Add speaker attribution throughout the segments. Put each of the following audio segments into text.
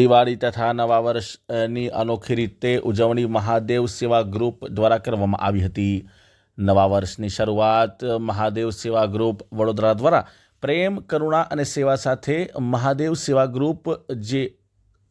Speaker 1: દિવાળી તથા નવા વર્ષની અનોખી રીતે ઉજવણી મહાદેવ સેવા ગ્રુપ દ્વારા કરવામાં આવી હતી. નવા વર્ષની શરૂઆત મહાદેવ સેવા ગ્રુપ વડોદરા દ્વારા પ્રેમ, કરુણા અને સેવા સાથે મહાદેવ સેવા ગ્રુપ, જે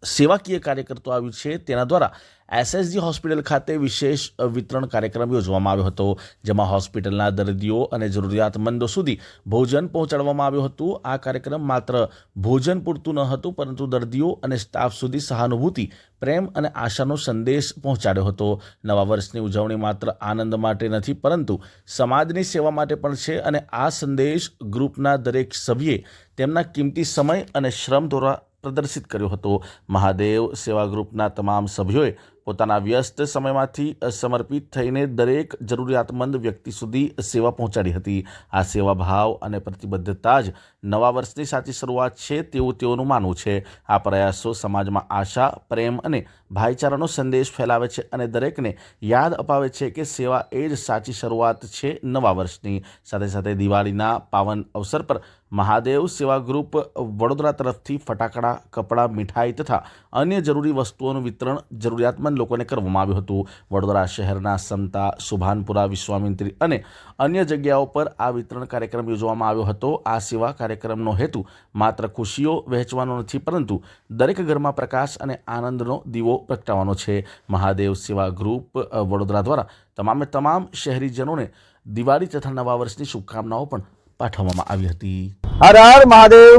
Speaker 1: સેવાકીય કાર્ય કરતો આવ્યું છે. તેના દ્વારા એસએસજી હોસ્પિટલ ખાતે વિશેષ વિતરણ કાર્યક્રમ યોજવામાં આવ્યો હતો, જેમાં હોસ્પિટલના દર્દીઓ અને જરૂરિયાતમંદો સુધી ભોજન પહોંચાડવામાં આવ્યું હતું. આ કાર્યક્રમ માત્ર ભોજન પૂરતું ન હતું, પરંતુ દર્દીઓ અને સ્ટાફ સુધી સહાનુભૂતિ, પ્રેમ અને આશાનો સંદેશ પહોંચાડ્યો હતો. નવા વર્ષની ઉજવણી માત્ર આનંદ માટે નથી, પરંતુ સમાજની સેવા માટે પણ છે અને આ સંદેશ ગ્રુપના દરેક સભ્યે તેમના કિંમતી સમય અને શ્રમ દ્વારા પ્રદર્શિત કર્યો હતો. મહાદેવ સેવા ગ્રુપના તમામ સભ્યોએ પોતાના વ્યસ્ત સમયમાંથી સમર્પિત થઈને દરેક જરૂરિયાતમંદ વ્યક્તિ સુધી સેવા પહોંચાડી હતી. આ સેવા ભાવ અને પ્રતિબદ્ધતા જ નવા વર્ષની સાચી શરૂઆત છે તેવું તેઓનું માનવું છે. આ પ્રયાસો સમાજમાં આશા, પ્રેમ અને ભાઈચારાનો સંદેશ ફેલાવે છે અને દરેકને યાદ અપાવે છે કે સેવા એ જ સાચી શરૂઆત છે નવા વર્ષની. સાથે સાથે દિવાળીના પાવન અવસર પર મહાદેવ સેવા ગ્રુપ વડોદરા તરફથી ફટાકડા, કપડાં, મીઠાઈ તથા અન્ય જરૂરી વસ્તુઓનું વિતરણ જરૂરિયાતમંદ લોકોને કરવામાં આવ્યું હતું. વડોદરા શહેરના સમતા સુભાનપુરા વિશ્વામિત્રી અને અન્ય જગ્યાઓ પર આ વિતરણ કાર્યક્રમ યોજવામાં આવ્યો હતો. આ સેવા કાર્યક્રમનો હેતુ માત્ર ખુશીઓ વહેંચવાનો નથી પરંતુ દરેક ઘરમાં પ્રકાશ અને આનંદનો દીવો પ્રગટાવવાનો છે. મહાદેવ સેવા ગ્રુપ વડોદરા દ્વારા તમામે તમામ શહેરીજનોને દિવાળી તથા નવા વર્ષની શુભકામનાઓ પણ પાઠવવામાં આવી હતી.
Speaker 2: હર હર મહાદેવ.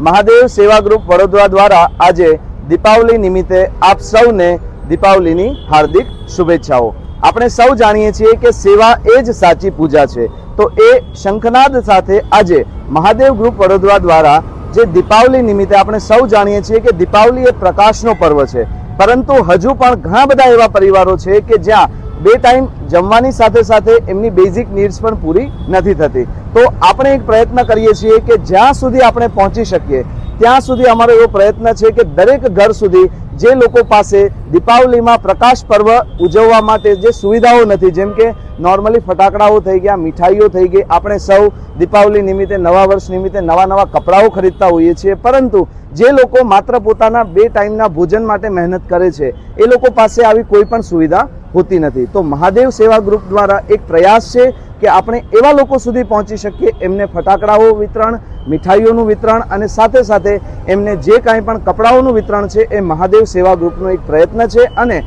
Speaker 2: મહાદેવ સેવા ગ્રુપ વડોદરા દ્વારા આજે દીપાવલી નિમિત્તે આપ સૌને દીપાવલીની હાર્દિક શુભેચ્છાઓ. આપણે સૌ જાણીએ છીએ કે સેવા એ જ સાચી પૂજા છે. તો એ શંખનાદ સાથે આજે મહાદેવ ગ્રુપ વડોદરા દ્વારા જે દીપાવલી નિમિત્તે આપણે સૌ જાણીએ છીએ કે દીપાવલી એ પ્રકાશનો પર્વ છે. પરંતુ હજુ પણ ઘણા બધા એવા પરિવારો છે કે જ્યાં બે ટાઈમ જમવાની સાથે સાથે એમની બેઝિક નીડ્સ પણ પૂરી નથી થતી. તો આપણે એક પ્રયત્ન કરીએ છીએ કે જ્યાં સુધી આપણે પહોંચી શકીએ ત્યાં સુધી અમારો એવો પ્રયત્ન છે કે દરેક ઘર સુધી જે લોકો પાસે દીપાવલીમાં પ્રકાશ પર્વ ઉજવવા માટે જે સુવિધાઓ નથી, જેમ કે નોર્મલી ફટાકડાઓ થઈ ગયા, મીઠાઈઓ થઈ ગઈ, આપણે સૌ દીપાવલી નિમિત્તે, નવા વર્ષ નિમિત્તે નવા નવા કપડાઓ ખરીદતા હોઈએ છીએ. પરંતુ જે લોકો માત્ર પોતાના બે ટાઈમના ભોજન માટે મહેનત કરે છે, એ લોકો પાસે આવી કોઈ પણ સુવિધા હોતી નથી. તો મહાદેવ સેવા ગ્રુપ દ્વારા એક પ્રયાસ છે કે આપણે એવા લોકો સુધી પહોંચી શકીએ, એમને ફટાકડાઓ વિતરણ, મીઠાઈઓનું વિતરણ અને સાથે સાથે એમને જે કાંઈ પણ કપડાઓનું વિતરણ છે, એ મહાદેવ સેવા ગ્રુપનો એક પ્રયત્ન છે અને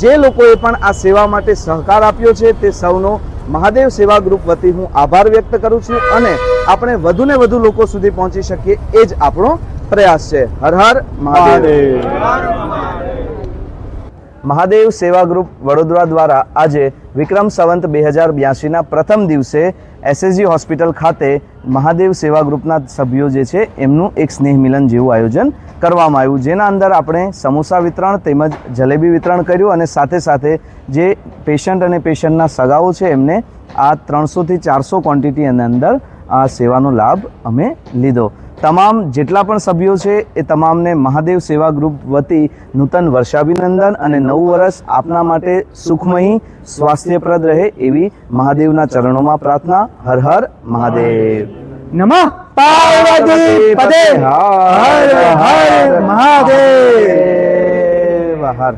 Speaker 2: જે લોકોએ પણ આ સેવા માટે સહકાર આપ્યો છે, તે સૌનો મહાદેવ સેવા ગ્રુપ વતી હું આભાર વ્યક્ત કરું છું અને આપણે વધુને વધુ લોકો સુધી પહોંચી શકીએ, એ જ આપણો પ્રયાસ છે. હર હર મહાદેવ. મહાદેવ સેવા ગ્રુપ વડોદરા દ્વારા આજે વિક્રમ સંવંત બે હજાર બ્યાસીના પ્રથમ દિવસે એસએસજી હોસ્પિટલ ખાતે મહાદેવ સેવા ગ્રુપના સભ્યો જે છે, એમનું એક સ્નેહ મિલન જેવું આયોજન કરવામાં આવ્યું. જેના અંદર આપણે સમોસા વિતરણ તેમજ જલેબી વિતરણ કર્યું અને સાથે સાથે જે પેશન્ટ અને પેશન્ટના સગાઓ છે, એમને આ ત્રણસોથી ચારસો ક્વોન્ટિટીની અંદર આ સેવાનો લાભ અમે લીધો. તમામ જેટલા પણ સભ્યો છે એ તમામને મહાદેવ સેવા ગ્રુપ વતી નૂતન વર્ષાભિનંદન અને નવું વર્ષ આપના માટે સુખમયી સ્વાસ્થ્યપ્રદ રહે એવી મહાદેવના ચરણોમાં પ્રાર્થના. હર હર મહાદેવ.
Speaker 3: નમઃ. પાર્વતી પદે. હર હર મહાદેવ.
Speaker 2: હર.